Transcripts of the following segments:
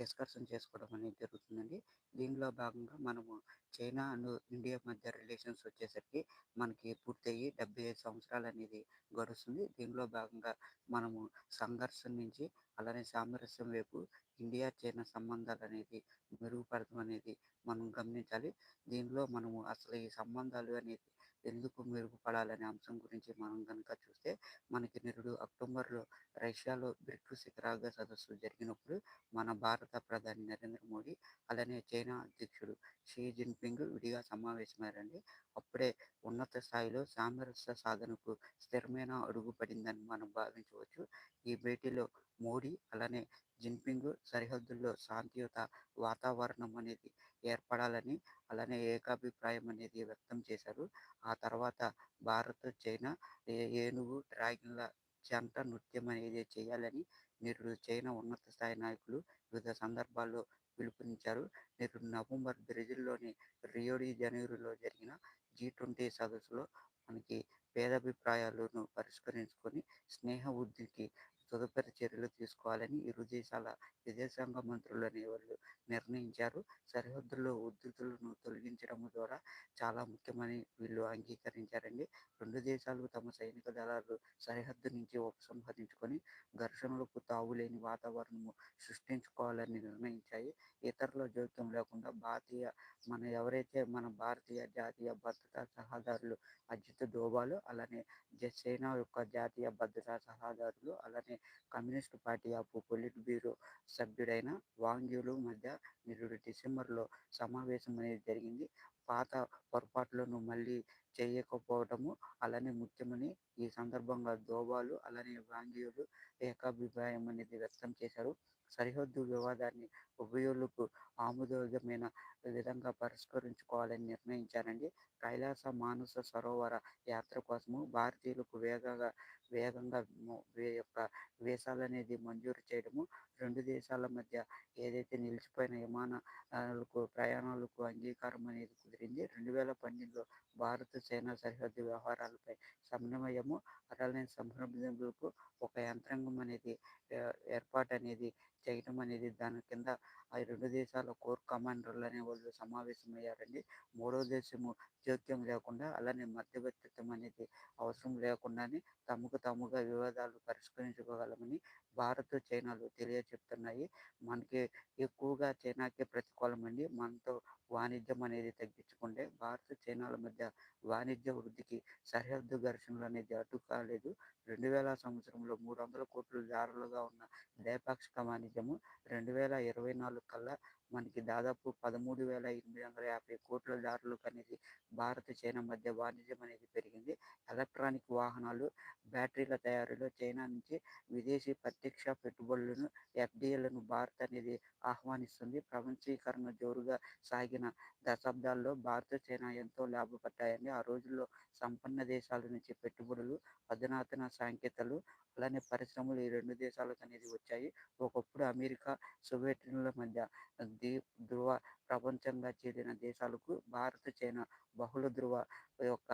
Discussion చేసుకోవడం అనేది జరుగుతుందండి. దీనిలో భాగంగా మనము చైనా అండ్ ఇండియా మధ్య రిలేషన్స్ వచ్చేసరికి మనకి పూర్తయ్యి 75 సంవత్సరాలు అనేది గడుస్తుంది. దీనిలో భాగంగా మనము సంఘర్షణ నుంచి అలానే సామరస్యం వైపు ఇండియా, చైనా సంబంధాలు అనేది మెరుగుపడటం అనేది మనం గమనించాలి. దీనిలో మనము అసలు ఈ సంబంధాలు అనేది ఎందుకు మెరుగుపడాలనే అంశం గురించి మనం గనుక చూస్తే మనకి నిరుడు అక్టోబర్ రష్యాలో బ్రిక్స్ శిఖరాగ్ర సదస్సు జరిగినప్పుడు మన భారత ప్రధాని నరేంద్ర మోడీ అలానే చైనా అధ్యక్షుడు షీ జిన్‌పింగ్ విడిగా సమావేశమయ్యారండి. అప్పుడే ఉన్నత స్థాయిలో సామరస్య సాధనకు స్థిరమైన అడుగు పడిందని మనం భావించవచ్చు. ఈ భేటీలో మోడీ అలానే జిన్‌పింగ్ సరిహద్దుల్లో శాంతియుత వాతావరణం అనేది ఏర్పడాలని అలానే ఏకాభిప్రాయం అనేది వ్యక్తం చేశారు. ఆ తర్వాత భారత్, చైనా ఏనుగు, డ్రాగన్‌ల జంట నృత్యం అనేది చేయాలని నేడు చైనా ఉన్నత స్థాయి నాయకులు వివిధ సందర్భాల్లో పిలుపునిచ్చారు. నేడు నవంబర్ బ్రెజిల్‌లోని రియోడి జనవరిలో జరిగిన జీ ట్వంటీ సదస్సులో మనకి భేదాభిప్రాయాలను పరిష్కరించుకొని స్నేహ వృద్ధికి తదుపరి చర్యలు తీసుకోవాలని ఇరు దేశాల విదేశాంగ మంత్రులు అనేవాళ్ళు నిర్ణయించారు. సరిహద్దుల్లో ఉద్ధృతులను తొలగించడం ద్వారా చాలా ముఖ్యమని వీళ్ళు అంగీకరించారండి. రెండు దేశాలు తమ సైనిక దళాలు సరిహద్దు నుంచి ఉపసంహరించుకొని ఘర్షణలకు తావులేని వాతావరణము సృష్టించుకోవాలని నిర్ణయించాయి. ఇతరుల జోక్యం లేకుండా భారతీయ మన ఎవరైతే మన భారతీయ జాతీయ భద్రతా సలహాదారులు అజిత్ డోబాలు అలానే జసేనా యొక్క జాతీయ భద్రతా సలహాదారులు అలానే communist party of politburo సభ్యుడైన వాంగ్యులు మధ్య నిరుడు డిసెంబర్‌లో సమావేశం అనేది జరిగింది. పాత పొరపాట్లను మళ్ళీ చేయకపోవటము అలానే ముఖ్యమని ఈ సందర్భంగా దోబాలు అలానే వాంగ్ ఏకాభిప్రాయం అనేది వ్యక్తం చేశారు. సరిహద్దు వివాదాన్ని ఉభయోలకు ఆమోదయోగ్యమైన విధంగా పరిష్కరించుకోవాలని నిర్ణయించారండి. కైలాస మానస సరోవర యాత్ర కోసము భారతీయులకు వేగంగా వేగంగా యొక్క వీసాలు అనేది మంజూరు చేయడము, రెండు దేశాల మధ్య ఏదైతే నిలిచిపోయిన విమానాలకు ప్రయాణాలకు అంగీకారం అనేది కుదిరింది. రెండు వేల పన్నెండులో భారత చైనా సరిహద్దు వ్యవహారాలపై సమన్వయము అలానే సంప్రదింపులకు ఒక యంత్రాంగం అనేది ఏర్పాటు అనేది చేయటం అనేది దాని కింద ఆ రెండు దేశాల కోర్ కమాండర్లు అనే వాళ్ళు సమావేశమయ్యారండి. మూడో దేశము జోక్యం లేకుండా అలానే మధ్యవర్తిత్వం అనేది అవసరం లేకుండానే తమకు తాముగా వివాదాలు పరిష్కరించుకోగలమని భారత్, చైనాలు తెలియచెప్తున్నాయి. మనకి ఎక్కువగా చైనాకే ప్రతికూలమండి. మనతో వాణిజ్యం అనేది తగ్గించుకుంటే భారత్, చైనాల మధ్య వాణిజ్య వృద్ధికి సరిహద్దు ఘర్షణలు అనేది అడ్డు కాలేదు. 2000 సంవత్సరంలో మూడు వందల కోట్ల డాలర్లుగా ఉన్న ద్వైపాక్షిక వాణిజ్యము 2024 కల్లా మనకి దాదాపు పదమూడు వేల ఎనిమిది వందల యాభై కోట్ల డాలర్లకు అనేది భారత్, చైనా మధ్య వాణిజ్యం అనేది పెరిగింది. ఎలక్ట్రానిక్ వాహనాలు, బ్యాటరీల తయారీలో చైనా నుంచి విదేశీ ప్రత్యక్ష పెట్టుబడులను ఎఫ్‌డిఐలను భారత్ అనేది ఆహ్వానిస్తుంది. ప్రపంచీకరణ జోరుగా సాగిన దశాబ్దాల్లో భారత చైనా ఎంతో లాభపడ్డాయని ఆ రోజుల్లో సంపన్న దేశాల నుంచి పెట్టుబడులు, అధునాతన సాంకేతికతలు అలానే పరిశ్రమలు ఈ రెండు దేశాలకు అనేది వచ్చాయి. ఒకప్పుడు అమెరికా, సోవియట్ మధ్య ది ధ్రువ ప్రపంచంగా చేరిన దేశాలకు భారత్, చైనా బహుళ ధ్రువ యొక్క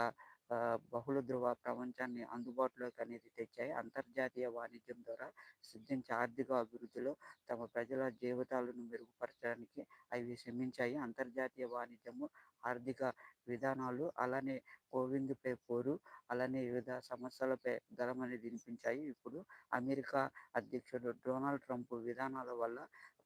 బహుళ ధ్రువ ప్రపంచాన్ని అందుబాటులోకి అనేది తెచ్చాయి. అంతర్జాతీయ వాణిజ్యం ద్వారా సిద్ధించే ఆర్థిక అభివృద్ధిలో తమ ప్రజల జీవితాలను మెరుగుపరచడానికి అవి శ్రమించాయి. అంతర్జాతీయ వాణిజ్యము, ఆర్థిక విధానాలు అలానే కోవింద్‌పై పోరు అలానే వివిధ సమస్యలపై గళం అనేది వినిపించాయి. ఇప్పుడు అమెరికా అధ్యక్షుడు డొనాల్డ్ ట్రంప్ విధానాల వల్ల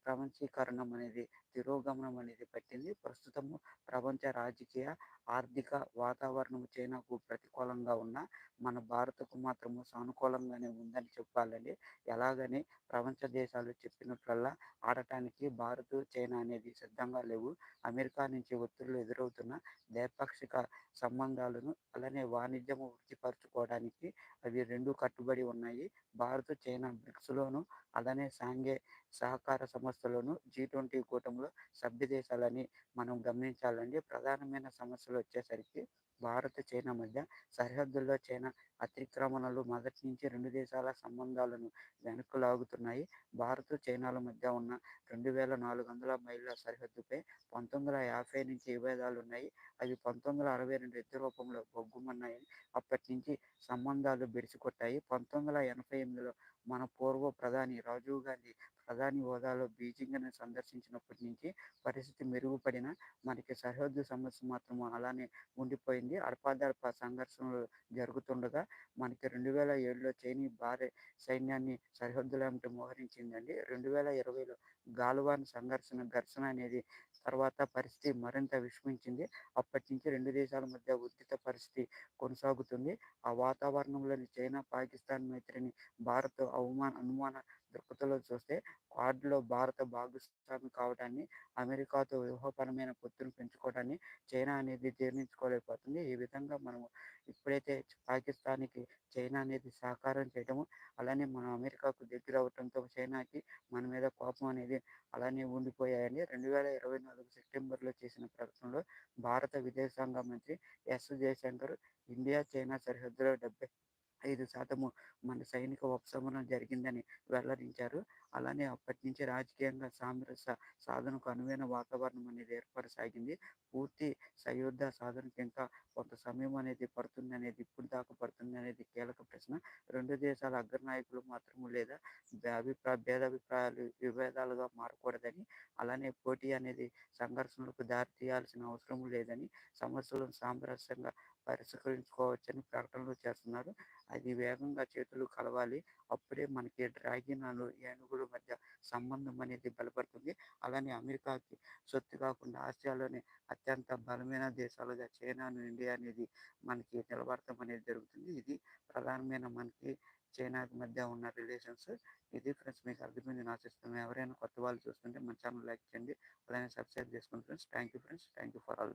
ప్రపంచీకరణం అనేది తిరోగమనం అనేది పట్టింది. ప్రస్తుతము ప్రపంచ రాజకీయ, ఆర్థిక వాతావరణం చైనాకు ప్రతికూలంగా ఉన్న మన భారత్‌కు మాత్రము సానుకూలంగానే ఉందని చెప్పాలండి. ఎలాగని ప్రపంచ దేశాలు చెప్పినట్లల్లా ఆడటానికి భారత్, చైనా అనేది సిద్ధంగా లేవు. అమెరికా నుంచి ఒత్తిళ్ళు ఎదురవుతున్న ద్వైపాక్షిక సంబంధాలను అలానే వాణిజ్యము వృద్ధిపరచుకోవడానికి అవి రెండు కట్టుబడి ఉన్నాయి. భారత్, చైనా బ్రిక్స్‌లోను అలానే సాంఘే సహకార సంస్థలోను జీ ట్వంటీ కూటమిలో సభ్య దేశాలని మనం గమనించాలండి. ప్రధానమైన సమస్యలు వచ్చేసరికి భారత్, చైనా మధ్య సరిహద్దుల్లో చైనా అతిక్రమణలు మొదటి నుంచి రెండు దేశాల సంబంధాలను వెనక్కు లాగుతున్నాయి. భారత్, చైనాల మధ్య ఉన్న రెండు వేల నాలుగు వందల మైళ్ళ సరిహద్దుపై పంతొమ్మిది వందల యాభై నుంచి విభేదాలు ఉన్నాయి అవి పంతొమ్మిది వందల అరవై రెండు యుద్ధ రూపంలో బొగ్గుమన్నాయి అప్పటి నుంచి సంబంధాలు బెడిసికొట్టాయి. పంతొమ్మిది వందల ఎనభై ఎనిమిదిలో మన పూర్వ ప్రధాని రాజీవ్ గాంధీ ప్రధాని హోదాలో బీజింగ్ను సందర్శించినప్పటి నుంచి పరిస్థితి మెరుగుపడిన మనకి సరిహద్దు సమస్య మాత్రం అలానే ఉండిపోయింది. అడపాదడప సంఘర్షణలు జరుగుతుండగా మనకి 2007లో చైనీ భారీ సైన్యాన్ని సరిహద్దుల వెంట మోహరించిందండి. 2020లో గాల్వాన్ సంఘర్షణ ఘర్షణ అనేది తర్వాత పరిస్థితి మరింత విషమించింది. అప్పటినుంచి రెండు దేశాల మధ్య ఉద్రిత పరిస్థితి కొనసాగుతుంది. ఆ వాతావరణంలోని చైనా, పాకిస్తాన్ మైత్రిని భారత్ అవమాన అనుమాన దృక్పథంలో చూస్తే క్వాడ్‌లో భారత భాగస్వామి కావడాన్ని, అమెరికాతో వ్యూహపరమైన పొత్తును పెంచుకోవడాన్ని చైనా అనేది జీర్ణించుకోలేకపోతుంది. ఈ విధంగా మనము ఇప్పుడైతే పాకిస్తాన్‌కి చైనా అనేది సహకారం చేయడము, అలానే మనం అమెరికాకు దగ్గర అవటంతో చైనాకి మన మీద కోపం అనేది అలానే ఉండిపోయాయని రెండు వేల ఇరవై నాలుగు సెప్టెంబర్‌లో చేసిన ప్రకటనలో భారత విదేశాంగ మంత్రి ఎస్. జయశంకర్ ఇండియా, చైనా సరిహద్దులో 75% మన సైనిక ఉపశమనం జరిగిందని వెల్లడించారు. అలానే అప్పటినుంచి రాజకీయంగా సామరస్య సాధనకు అనువైన వాతావరణం అనేది ఏర్పడసాగింది. పూర్తి సయోధ్య సాధనకు ఇంకా కొంత సమయం అనేది పడుతుంది అనేది ఇప్పుడు దాకా పడుతుందనేది కీలక ప్రశ్న. రెండు దేశాల అగ్రనాయకులు మాత్రము లేదా అభిప్రాయ భేదాభిప్రాయాలు విభేదాలుగా మారకూడదని, అలానే పోటీ అనేది సంఘర్షణలకు దారి తీయాల్సిన అవసరం లేదని, సమస్యలను సామరస్యంగా పరిష్కరించుకోవచ్చని ప్రకటనలు చేస్తున్నారు. అది వేగంగా చేతులు కలవాలి. అప్పుడే మనకి డ్రాగన్ అను ఏనుగుల మధ్య సంబంధం అనేది బలపడుతుంది. అలానే అమెరికాకి సొత్తు కాకుండా ఆసియాలోనే అత్యంత బలమైన దేశాలుగా చైనాను, ఇండియా అనేది మనకి నిలబడటం అనేది జరుగుతుంది. ఇది ప్రధానమైన మనకి చైనాకి మధ్య ఉన్న రిలేషన్స్. ఇది ఫ్రెండ్స్ మీకు అర్థమైందని ఆశిస్తున్నాను. ఎవరైనా కొత్త వాళ్ళు చూస్తుంటే మన ఛానల్ లైక్ చేయండి. అలానే సబ్స్క్రైబ్ చేసుకోండి friends. Thank you friends. Thank you for all.